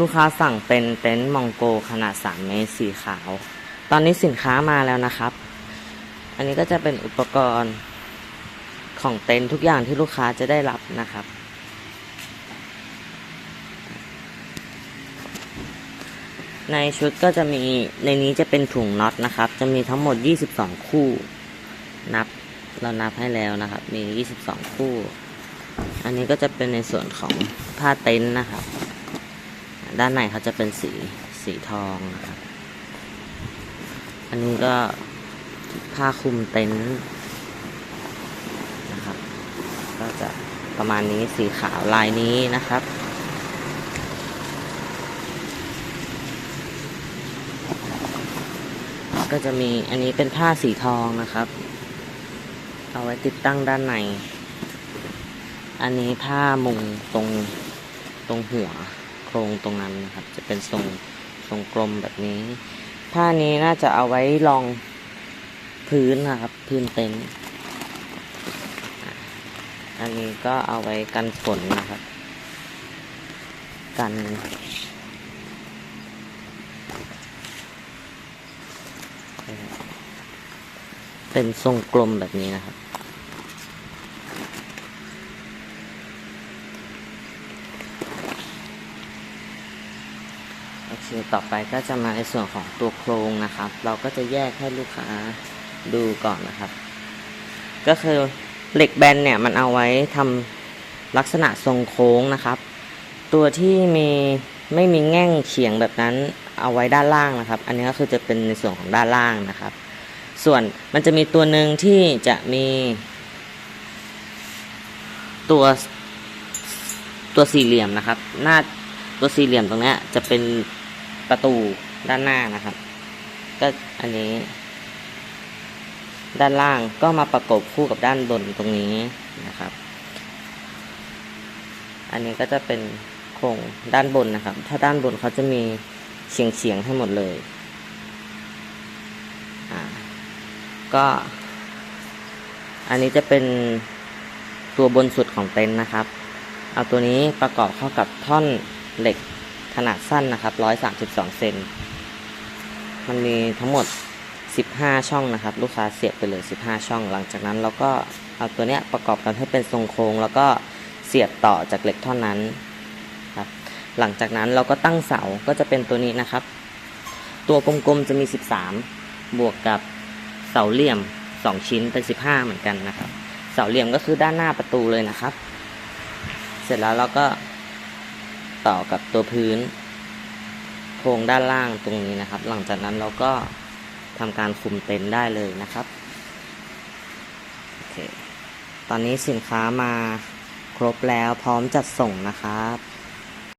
ลูกค้าสั่งเป็นเต็นท์มองโกขนาด 3 เมตรสีขาว ตอนนี้สินค้ามาแล้วนะครับ อันนี้ก็จะเป็นอุปกรณ์ของเต็นท์ทุกอย่างที่ลูกค้าจะได้รับนะครับ ในชุดก็จะมีในนี้จะเป็นถุงน็อตนะครับ จะมีทั้งหมด 22 คู่ นับเรานับให้แล้วนะครับ มี 22 คู่ อันนี้ก็จะเป็นในส่วนของผ้าเต็นท์นะครับ ด้านในเขาจะเป็นสีสีทองนะครับอันนี้ก็ผ้าคลุมเต็นท์นะครับ ก็จะประมาณนี้สีขาวลายนี้นะครับ ก็จะมีอันนี้เป็นผ้าสีทองนะครับ เอาไว้ติดตั้งด้านใน อันนี้ผ้ามุงตรงตรงหัว โครงตรงนั้นนะครับ จะเป็นทรงทรงกลมแบบนี้ ผ้านี้น่าจะเอาไว้รองพื้นนะครับ พื้นเต็นท์อันนี้ก็เอาไว้กันฝนนะครับ กันเป็นทรงกลมแบบนี้นะครับ โอเค ต่อไปก็จะมาในส่วนของตัวโครงนะครับ เราก็จะแยกให้ลูกค้าดูก่อนนะครับ ก็คือเหล็กแบนเนี่ยมันเอาไว้ทำลักษณะทรงโค้งนะครับ ตัวที่มีไม่มีแง่งเฉียงแบบนั้นเอาไว้ด้านล่างนะครับ อันนี้ก็คือจะเป็นในส่วนของด้านล่างนะครับ ส่วนมันจะมีตัวหนึ่งที่จะมี ตัวตัวสี่เหลี่ยมนะครับ หน้าตัวสี่เหลี่ยมตรงนี้จะเป็น ประตูด้านหน้านะครับ ก็อันนี้ ด้านล่างก็มาประกบคู่กับด้านบนตรงนี้นะครับ อันนี้ก็จะเป็นโครงด้านบนนะครับ ถ้าด้านบนเขาจะมีเฉียงเฉียงให้หมดเลยอ่าก็ อันนี้จะเป็นตัวบนสุดของเต็นท์นะครับ เอาตัวนี้ประกอบเข้ากับท่อนเหล็ก ขนาดสั้นนะครับ132เซนมันมีทั้งหมด 15 ช่องนะครับ ลูกค้าเสียบไปเลย 15 ช่อง หลังจากนั้นเราก็เอาตัวเนี้ยประกอบกันให้เป็นทรงโค้งแล้วก็เสียบต่อจากเหล็กท่อนนั้นครับหลังจากนั้นเราก็ตั้งเสาก็จะเป็นตัวนี้นะครับ ตัวกลมๆจะมี 13 บวกกับเสาเหลี่ยมสองชิ้นเป็นสิบห้าเหมือนกันนะครับ เสาเหลี่ยมก็คือด้านหน้าประตูเลยนะครับ เสร็จแล้วเราก็ ต่อกับตัวพื้นโครงด้านล่างตรงนี้นะครับ หลังจากนั้นเราก็ทำการคุมเต็นท์ได้เลยนะครับโอเคตอนนี้สินค้ามาครบแล้วพร้อมจัดส่งนะครับ